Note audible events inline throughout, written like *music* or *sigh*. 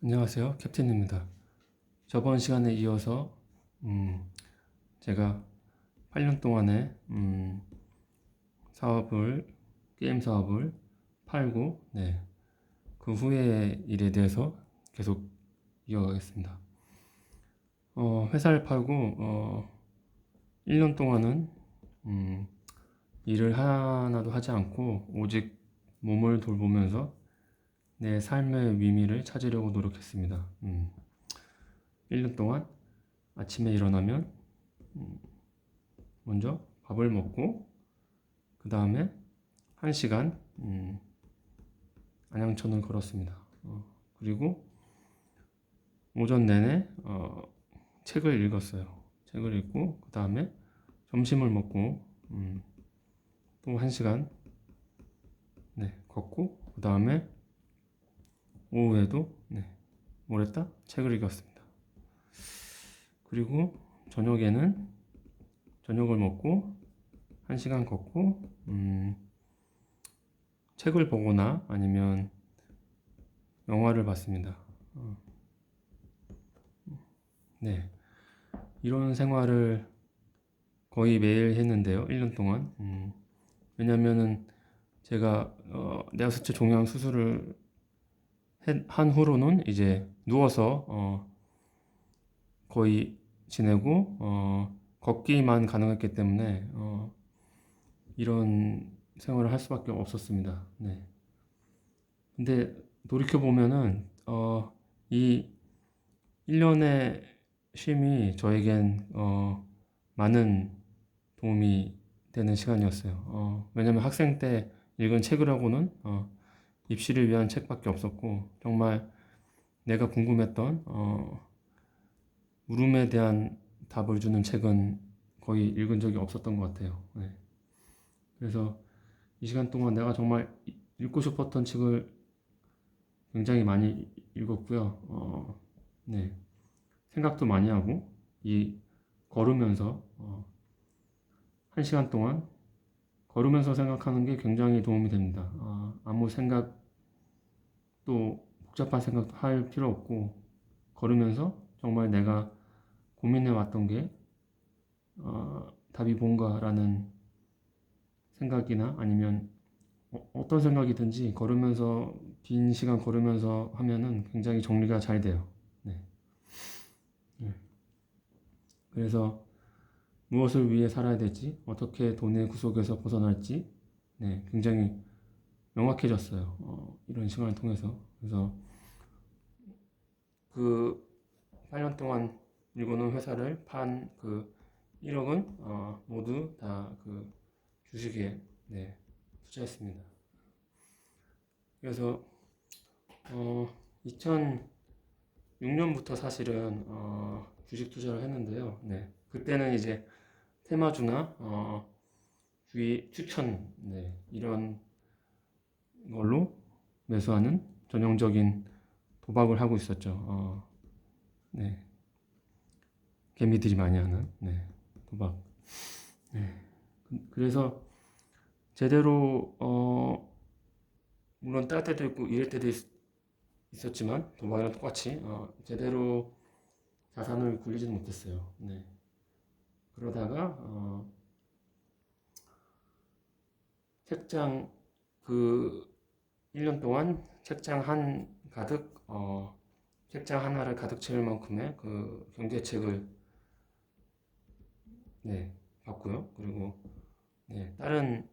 안녕하세요. 캡틴입니다. 저번 시간에 이어서 음, 제가 8년 동안에 음, 사업을 게임 사업을 팔고 네, 그 후의 일에 대해서 계속 이어가겠습니다. 어, 회사를 팔고 어, 1년 동안은 음, 일을 하나도 하지 않고 오직 몸을 돌보면서 내 삶의 의미를 찾으려고 노력했습니다. 음, 1년 동안 아침에 일어나면 음, 먼저 밥을 먹고 그 다음에 1시간 음, 안양천을 걸었습니다. 어, 그리고 오전 내내 어, 책을 읽었어요. 책을 읽고 그 다음에 점심을 먹고 음, 또 1시간 네, 걷고 그 다음에 오후에도 네, 뭘 했다? 책을 읽었습니다. 그리고 저녁에는 저녁을 먹고 한 시간 걷고 음, 책을 보거나 아니면 영화를 봤습니다. 어. 네, 이런 생활을 거의 매일 했는데요. 1년 동안. 음, 왜냐면은 제가 어, 내하수체 종양 수술을 했- 한 후로는 이제 누워서 어, 거의 지내고 어, 걷기만 가능했기 때문에 어, 이런 생활을 할 수밖에 없었습니다. 네. 근데 돌이켜 보면은 어, 이 1년의 쉼이 저에겐 어, 많은 도움이 되는 시간이었어요. 어, 왜냐면 학생 때 읽은 책이라고는 어, 입시를 위한 책밖에 없었고 정말 내가 궁금했던 어, 물음에 대한 답을 주는 책은 거의 읽은 적이 없었던 것 같아요. 네. 그래서 이 시간 동안 내가 정말 이- 읽고 싶었던 책을 굉장히 많이 읽었고요. 어, 네. 생각도 많이 하고 이 걸으면서 어, 한 시간 동안 걸으면서 생각하는 게 굉장히 도움이 됩니다. 아, 아무 생각 또 복잡한 생각도 할 필요 없고 걸으면서 정말 내가 고민해 왔던 게 어, 답이 뭔가라는 생각이나 아니면 어, 어떤 생각이든지 걸으면서 긴 시간 걸으면서 하면은 굉장히 정리가 잘 돼요. 네. 네. 그래서 무엇을 위해 살아야 될지, 어떻게 돈의 구속에서 벗어날지, 네, 굉장히 명확해졌어요. 어, 이런 시간을 통해서. 그래서 그 8년 동안 일고는 회사를 판 그 1억은 어, 모두 다 그 주식에 네, 투자했습니다. 그래서 어, 2006년부터 사실은 어, 주식 투자를 했는데요. 네, 그때는 이제 테마주나 어, 주의 추천 네, 이런 걸로 매수하는 전형적인 도박을 하고 있었죠. 어, 네. 개미들이 많이 하는 네, 도박. 네. 그- 그래서 제대로 어, 물론 딸 때도 있고 이럴 때도 있, 었지만 도박이랑 똑같이 어, 제대로 자산을 굴리지는 못했어요. 네. 그러다가 어, 책장 그 1년 동안 책장 한 가득 어, 책장 하나를 가득 채울 만큼의 그 경제책을 네, 봤고요. 그리고 네, 다른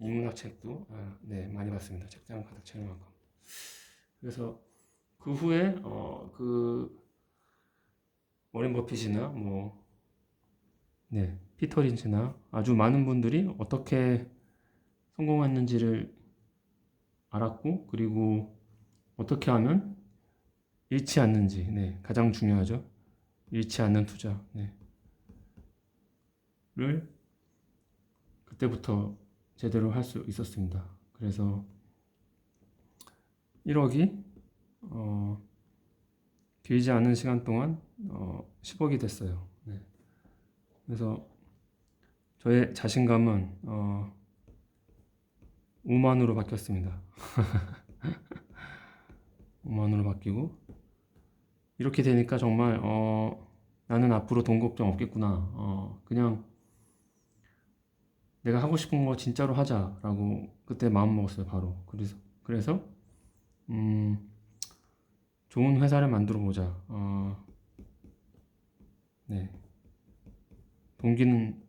인문학 책도 아, 네, 많이 봤습니다. 책장 가득 채울 만큼. 그래서 그 후에 어, 그 워렌 버핏이나 뭐 네, 피터 린치나 아주 많은 분들이 어떻게 성공했는지를 알았고 그리고 어떻게 하면 잃지 않는지 네, 가장 중요하죠. 잃지 않는 투자. 네. 를 그때부터 제대로 할 수 있었습니다. 그래서 1억이 어, 길지 않은 시간 동안 어, 10억이 됐어요. 네. 그래서 저의 자신감은 어, 5만으로 바뀌었습니다. *laughs* 5만으로 바뀌고 이렇게 되니까 정말 어, 나는 앞으로 돈 걱정 없겠구나. 어, 그냥 내가 하고 싶은 거 진짜로 하자라고 그때 마음 먹었어요, 바로. 그래서 그래서 음, 좋은 회사를 만들어 보자. 어, 네. 동기는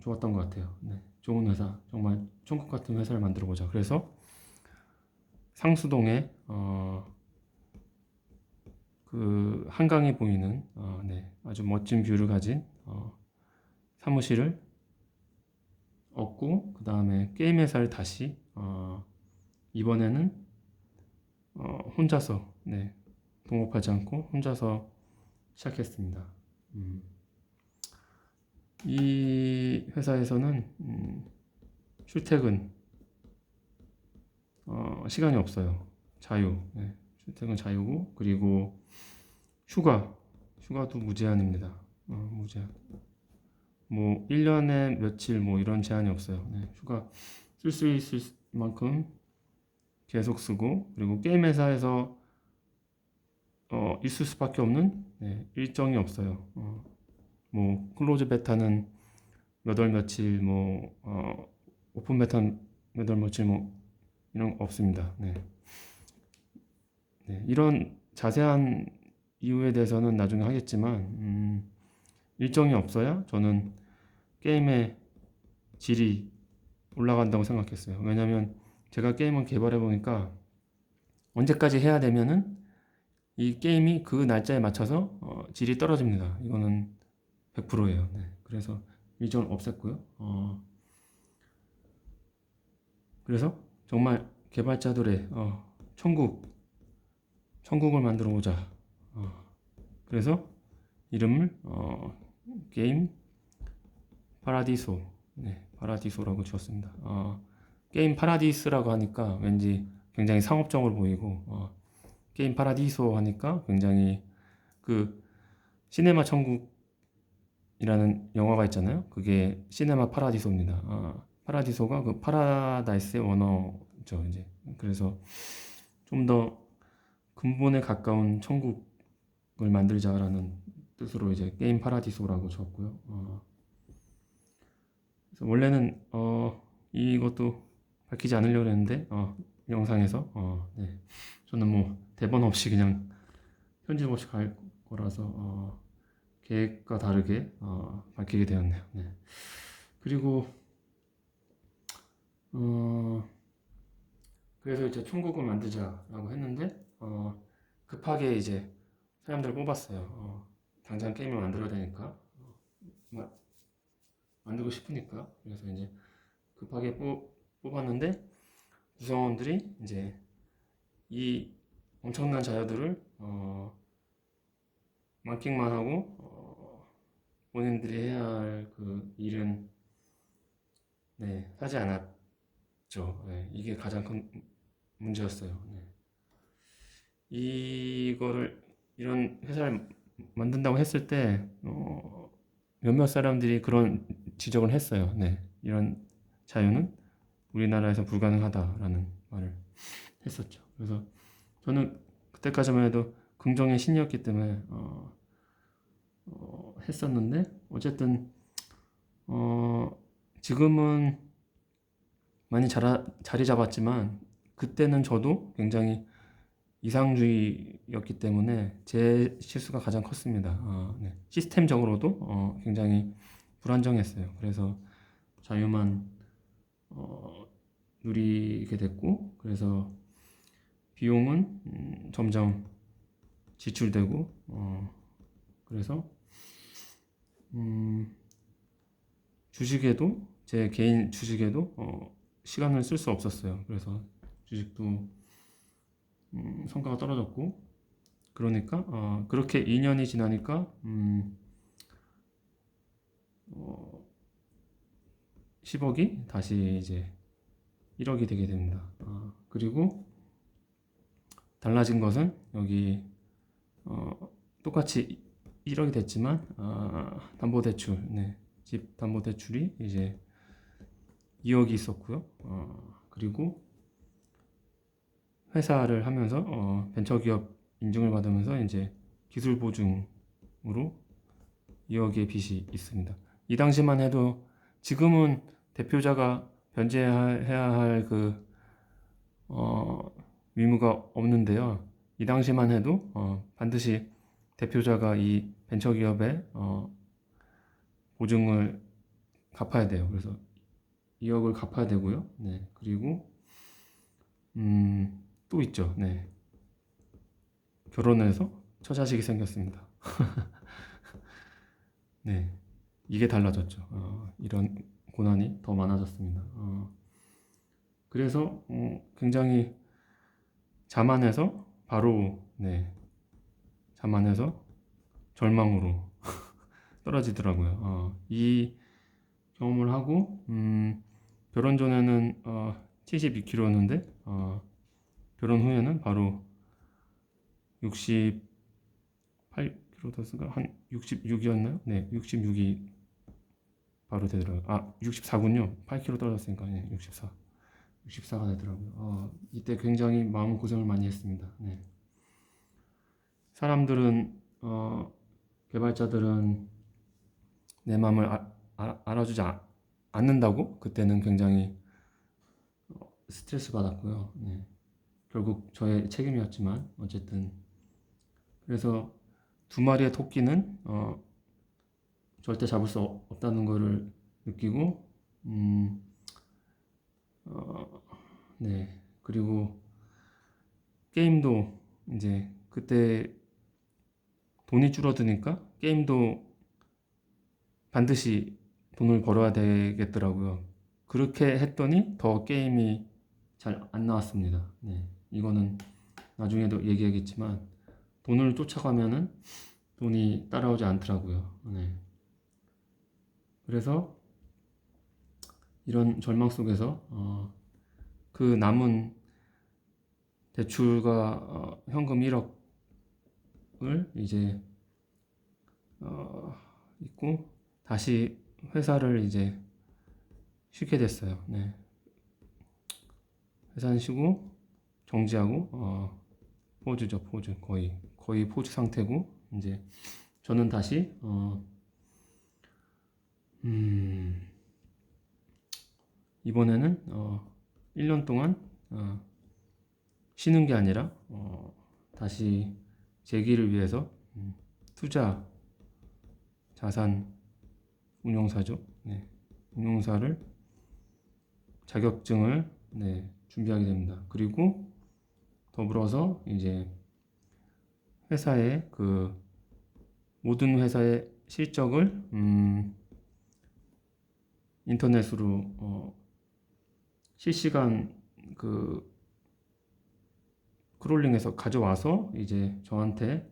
좋았던 것 같아요. 네. 좋은 회사, 정말 천국 같은 회사를 만들어 보자. 그래서 상수동에 어, 그 한강이 보이는 어, 네, 아주 멋진 뷰를 가진 어, 사무실을 얻고 그 다음에 게임 회사를 다시 어, 이번에는 어, 혼자서 네, 동업하지 않고 혼자서 시작했습니다. 음. 이 회사에서는 음, 출퇴근 어, 시간이 없어요. 자유. 네, 출퇴근 자유고 그리고 휴가 휴가도 무제한입니다. 어, 무제한. 뭐 1년에 며칠 뭐 이런 제한이 없어요. 네, 휴가 쓸 수 있을 만큼 계속 쓰고 그리고 게임 회사에서 어, 있을 수밖에 없는 네, 일정이 없어요. 어, 뭐 클로즈 베타는 몇 월 며칠 뭐 어, 오픈 베타는 몇 월 며칠 뭐 이런 거 없습니다. 네. 네, 이런 자세한 이유에 대해서는 나중에 하겠지만 음, 일정이 없어야 저는 게임의 질이 올라간다고 생각했어요. 왜냐하면 제가 게임을 개발해 보니까 언제까지 해야 되면은 이 게임이 그 날짜에 맞춰서 어, 질이 떨어집니다. 이거는 100%예요. 네. 그래서 일정을 없앴고요. 어, 그래서 정말 개발자들의 어, 천국, 천국을 만들어 보자. 어, 그래서 이름을 어, 게임 파라디소, 네, 파라디소라고 지었습니다. 어, 게임 파라디스라고 하니까 왠지 굉장히 상업적으로 보이고 어, 게임 파라디소 하니까 굉장히 그 시네마 천국 이라는 영화가 있잖아요. 그게 시네마 파라디소입니다. 아, 파라디소가 그 파라다이스의 원어죠, 이제. 그래서 좀 더 근본에 가까운 천국을 만들자라는 뜻으로 이제 게임 파라디소라고 적고요. 어, 그래서 원래는 어, 이것도 밝히지 않으려고 했는데 어, 영상에서 어, 네. 저는 뭐 대본 없이 그냥 편집 없이 갈 거라서 어, 계획과 다르게 어, 밝히게 되었네요. 네. 그리고 어, 그래서 이제 천국을 만들자라고 했는데 어, 급하게 이제 사람들을 뽑았어요. 어, 당장 게임을 만들어야 되니까 어, 마- 만들고 싶으니까 그래서 이제 급하게 뽑, 뽑았는데 구성원들이 이제 이 엄청난 자료들을 어, 마킹만 하고 어, 본인들이 해야 할 그 일은 네, 하지 않았죠. 네, 이게 가장 큰 문제였어요. 네. 이거를 이런 회사를 만든다고 했을 때 어, 몇몇 사람들이 그런 지적을 했어요. 네, 이런 자유는 우리나라에서 불가능하다라는 말을 했었죠. 그래서 저는 그때까지만 해도 긍정의 신이었기 때문에 어, 어, 했었는데 어쨌든 어, 지금은 많이 자라, 자리 잡았지만 그때는 저도 굉장히 이상주의였기 때문에 제 실수가 가장 컸습니다. 어, 네. 시스템적으로도 어, 굉장히 불안정했어요. 그래서 자유만 어, 누리게 됐고 그래서 비용은 음, 점점 지출되고 어, 그래서 음, 주식에도 제 개인 주식에도 어, 시간을 쓸 수 없었어요. 그래서 주식도 음, 성과가 떨어졌고 그러니까 어, 그렇게 2년이 지나니까 음, 어, 10억이 다시 이제 1억이 되게 됩니다. 어, 그리고 달라진 것은 여기 어, 똑같이 1억이 됐지만 어, 담보대출, 네, 집 담보대출이 이제 2억이 있었고요. 어, 그리고 회사를 하면서 어, 벤처기업 인증을 받으면서 이제 기술 보증으로 2억의 빚이 있습니다. 이 당시만 해도 지금은 대표자가 변제해야 할그 어, 의무가 없는데요. 이 당시만 해도 어, 반드시 대표자가 이 벤처기업의 어, 보증을 갚아야 돼요. 그래서 2억을 갚아야 되고요. 네. 그리고 음, 또 있죠. 네. 결혼해서 처자식이 생겼습니다. *laughs* 네. 이게 달라졌죠. 어, 이런 고난이 더 많아졌습니다. 어, 그래서 어, 굉장히 자만해서 바로 네. 자만해서 절망으로 *laughs* 떨어지더라고요. 어, 이 경험을 하고 음, 결혼 전에는 어, 72kg였는데 어, 결혼 후에는 바로 68kg 됐을까? 한 66이었나요? 네, 66이 바로 되더라고요. 아, 64군요. 8kg 떨어졌으니까 네, 64. 64가 되더라고요. 어, 이때 굉장히 마음 고생을 많이 했습니다. 네. 사람들은 어, 개발자들은 내 마음을 아, 아, 알아주지 아- 않는다고 그때는 굉장히 어, 스트레스 받았고요. 네. 결국 저의 책임이었지만 어쨌든 그래서 두 마리의 토끼는 어, 절대 잡을 수 없- 없다는 것을 느끼고 음, 어, 네 그리고 게임도 이제 그때 돈이 줄어드니까 게임도 반드시 돈을 벌어야 되겠더라고요. 그렇게 했더니 더 게임이 잘 안 나왔습니다. 네, 이거는 나중에도 얘기하겠지만 돈을 쫓아가면은 돈이 따라오지 않더라고요. 네. 그래서 이런 절망 속에서 어, 그 남은 대출과 어, 현금 1억 을 이제 어, 있고 다시 회사를 이제 쉬게 됐어요. 네. 회사는 쉬고 정지하고 어, 포즈죠 포즈 거의 거의 포즈 상태고 이제 저는 다시 어, 음, 이번에는 어, 1년 동안 어, 쉬는 게 아니라 어, 다시 재기를 위해서 음, 투자 자산 운용사죠. 네, 운용사를 자격증을 네, 준비하게 됩니다. 그리고 더불어서 이제 회사의 그 모든 회사의 실적을 음, 인터넷으로 어, 실시간 그 크롤링해서 가져와서 이제 저한테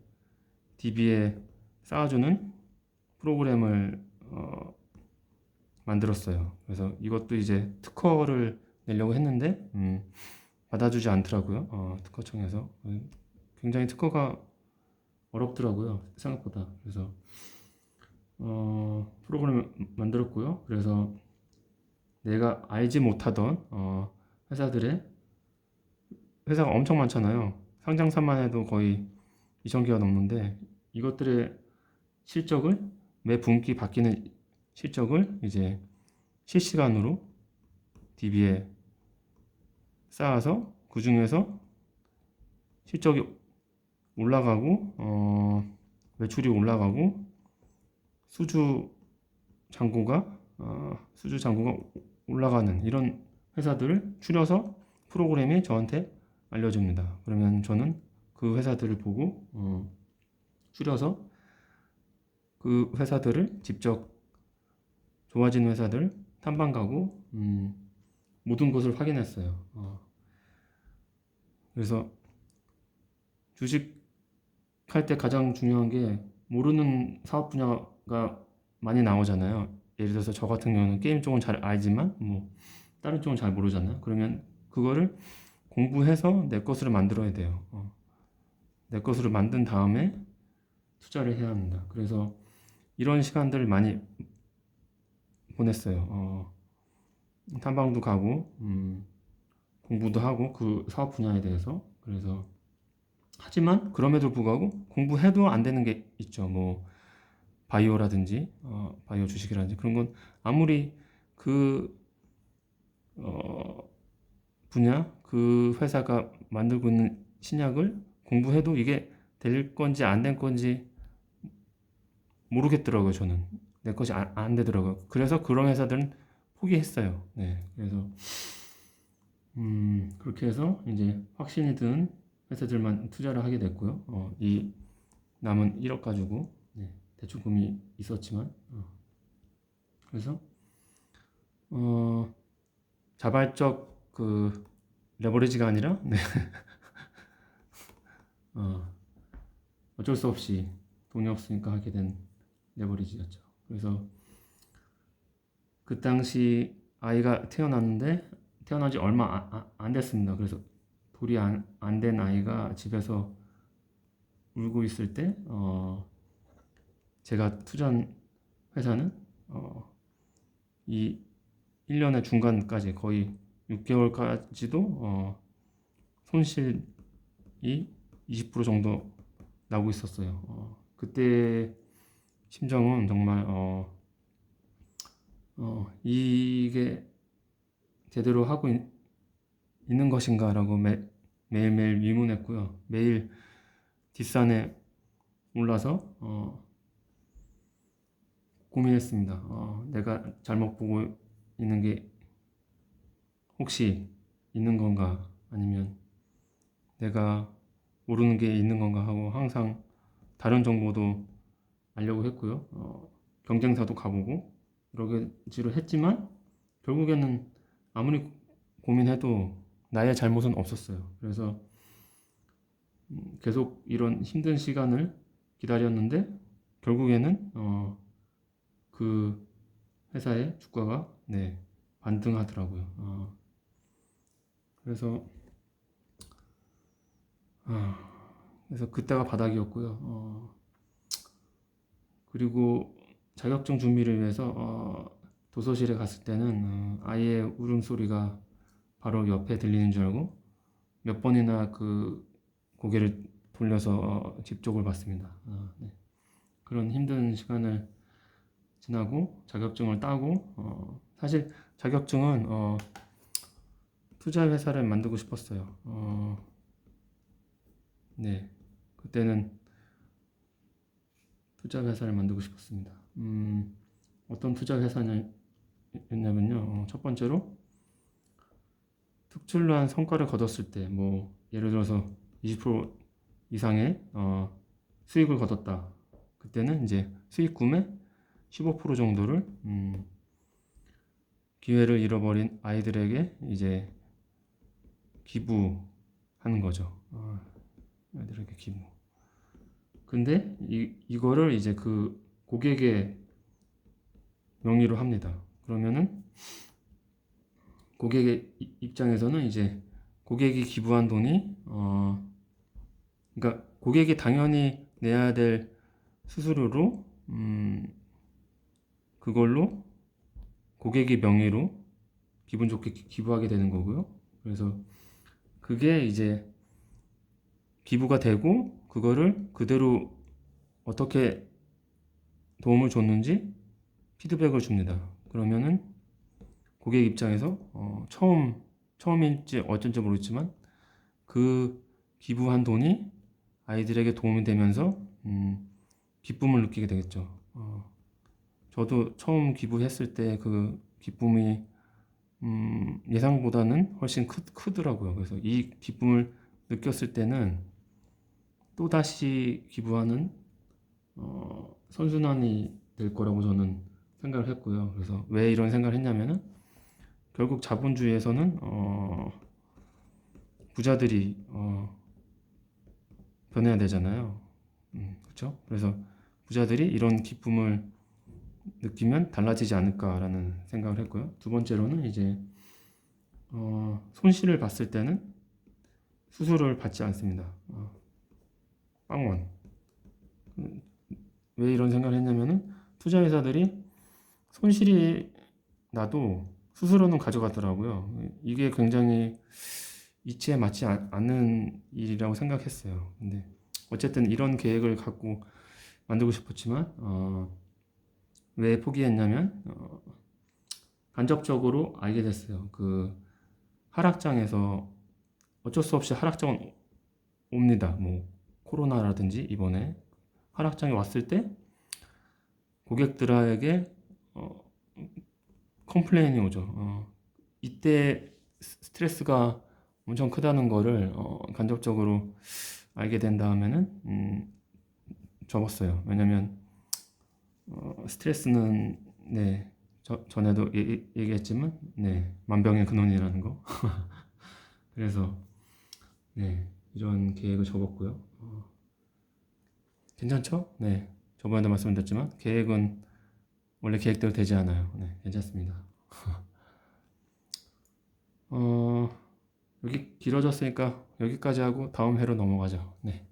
DB에 쌓아주는 프로그램을 어, 만들었어요. 그래서 이것도 이제 특허를 내려고 했는데 음, 받아주지 않더라고요. 어, 특허청에서 음, 굉장히 특허가 어렵더라고요. 생각보다. 그래서 어, 프로그램을 만들었고요. 그래서 내가 알지 못하던 어, 회사들의 회사가 엄청 많잖아요. 상장사만 해도 거의 2,000개가 넘는데 이것들의 실적을 매 분기 바뀌는 실적을 이제 실시간으로 DB에 쌓아서 그 중에서 실적이 올라가고 어, 매출이 올라가고 수주 잔고가 어, 수주 잔고가 올라가는 이런 회사들을 추려서 프로그램이 저한테 알려줍니다. 그러면 저는 그 회사들을 보고 어, 추려서 그 회사들을 직접 좋아진 회사들 탐방 가고 음, 모든 것을 확인했어요. 어. 그래서 주식 할 때 가장 중요한 게 모르는 사업 분야가 많이 나오잖아요. 예를 들어서 저 같은 경우는 게임 쪽은 잘 알지만 뭐 다른 쪽은 잘 모르잖아요. 그러면 그거를 공부해서 내 것으로 만들어야 돼요. 어. 내 것으로 만든 다음에 투자를 해야 합니다. 그래서 이런 시간들을 많이 보냈어요. 어, 탐방도 가고 음, 공부도 하고 그 사업 분야에 대해서 그래서 하지만 그럼에도 불구하고 공부해도 안 되는 게 있죠. 뭐 바이오라든지 어, 바이오 주식이라든지 그런 건 아무리 그 어, 분야 그 회사가 만들고 있는 신약을 공부해도 이게 될 건지 안될 건지 모르겠더라고요. 저는 내 것이 안, 안 되더라고요. 그래서 그런 회사들은 포기했어요. 네, 그래서 음, 그렇게 해서 이제 확신이 든 회사들만 투자를 하게 됐고요. 어, 이 남은 1억 가지고 네, 대출금이 있었지만 어, 그래서 어, 자발적 그 레버리지가 아니라 네. *laughs* 어, 어쩔 수 없이 돈이 없으니까 하게 된 레버리지였죠. 그래서 그 당시 아이가 태어났는데 태어난 지 얼마 아- 아- 안 됐습니다. 그래서 돌이 안안된 아이가 집에서 울고 있을 때 어, 제가 투자한 회사는 어, 이 1년의 중간까지 거의 6개월까지도 어, 손실이 20% 정도 나고 있었어요. 어, 그때 심정은 정말 어, 어, 이게 제대로 하고 있, 는 것인가라고 매, 매일매일 의문했고요. 매일 뒷산에 올라서 어, 고민했습니다. 어, 내가 잘못 보고 있는 게 혹시 있는 건가 아니면 내가 모르는 게 있는 건가 하고 항상 다른 정보도 알려고 했고요. 어, 경쟁사도 가보고 여러 가지로 했지만 결국에는 아무리 고민해도 나의 잘못은 없었어요. 그래서 음, 계속 이런 힘든 시간을 기다렸는데 결국에는 어, 그 회사의 주가가 네, 반등하더라고요. 어, 그래서 아, 그래서 그때가 바닥이었고요. 어, 그리고 자격증 준비를 위해서 어, 도서실에 갔을 때는 어, 아이의 울음소리가 바로 옆에 들리는 줄 알고 몇 번이나 그 고개를 돌려서 어, 집 쪽을 봤습니다. 어, 네. 그런 힘든 시간을 지나고 자격증을 따고 어, 사실 자격증은 어, 투자 회사를 만들고 싶었어요. 어, 네, 그때는 투자 회사를 만들고 싶었습니다. 음, 어떤 투자 회사냐면요, 어, 첫 번째로 특출난 성과를 거뒀을 때, 뭐 예를 들어서 20% 이상의 어, 수익을 거뒀다. 그때는 이제 수익금의 15% 정도를 음, 기회를 잃어버린 아이들에게 이제 기부하는 거죠. 어, 아이들에게 기부. 근데 이, 이거를 이제 그 고객의 명의로 합니다. 그러면은 고객의 이- 입장에서는 이제 고객이 기부한 돈이 어 그러니까 고객이 당연히 내야 될 수수료로 음 그걸로 고객의 명의로 기분 좋게 기- 기부하게 되는 거고요. 그래서 그게 이제 기부가 되고 그거를 그대로 어떻게 도움을 줬는지 피드백을 줍니다. 그러면은 고객 입장에서 어, 처음 처음일지 어쩐지 모르겠지만 그 기부한 돈이 아이들에게 도움이 되면서 음, 기쁨을 느끼게 되겠죠. 어, 저도 처음 기부했을 때 그 기쁨이 음, 예상보다는 훨씬 크, 크더라고요. 그래서 이 기쁨을 느꼈을 때는 또 다시 기부하는 어, 선순환이 될 거라고 저는 생각을 했고요. 그래서 왜 이런 생각을 했냐면은 결국 자본주의에서는 어, 부자들이 어, 변해야 되잖아요. 음, 그렇죠? 그래서 부자들이 이런 기쁨을 느끼면 달라지지 않을까라는 생각을 했고요. 두 번째로는 이제 어, 손실을 봤을 때는 수수료를 받지 않습니다. 어, 빵원. 음, 왜 이런 생각을 했냐면은 투자 회사들이 손실이 나도 수수료는 가져가더라고요. 이게 굉장히 이치에 맞지 않- 않는 일이라고 생각했어요. 근데 어쨌든 이런 계획을 갖고 만들고 싶었지만 어, 왜 포기했냐면 어, 간접적으로 알게 됐어요. 그 하락장에서 어쩔 수 없이 하락장은 옵니다. 뭐 코로나라든지 이번에 하락장이 왔을 때 고객들에게 어, 컴플레인이 오죠. 어, 이때 스- 스트레스가 엄청 크다는 거를 어, 간접적으로 알게 된 다음에는 음, 접었어요. 왜냐면 어, 스트레스는 네 저, 전에도 얘기, 얘기했지만 네 만병의 근원이라는 거. *laughs* 그래서 네 이런 계획을 접었고요. 어, 괜찮죠? 네 저번에도 말씀드렸지만 계획은 원래 계획대로 되지 않아요. 네 괜찮습니다. *laughs* 어 여기 길어졌으니까 여기까지 하고 다음 회로 넘어가죠. 네.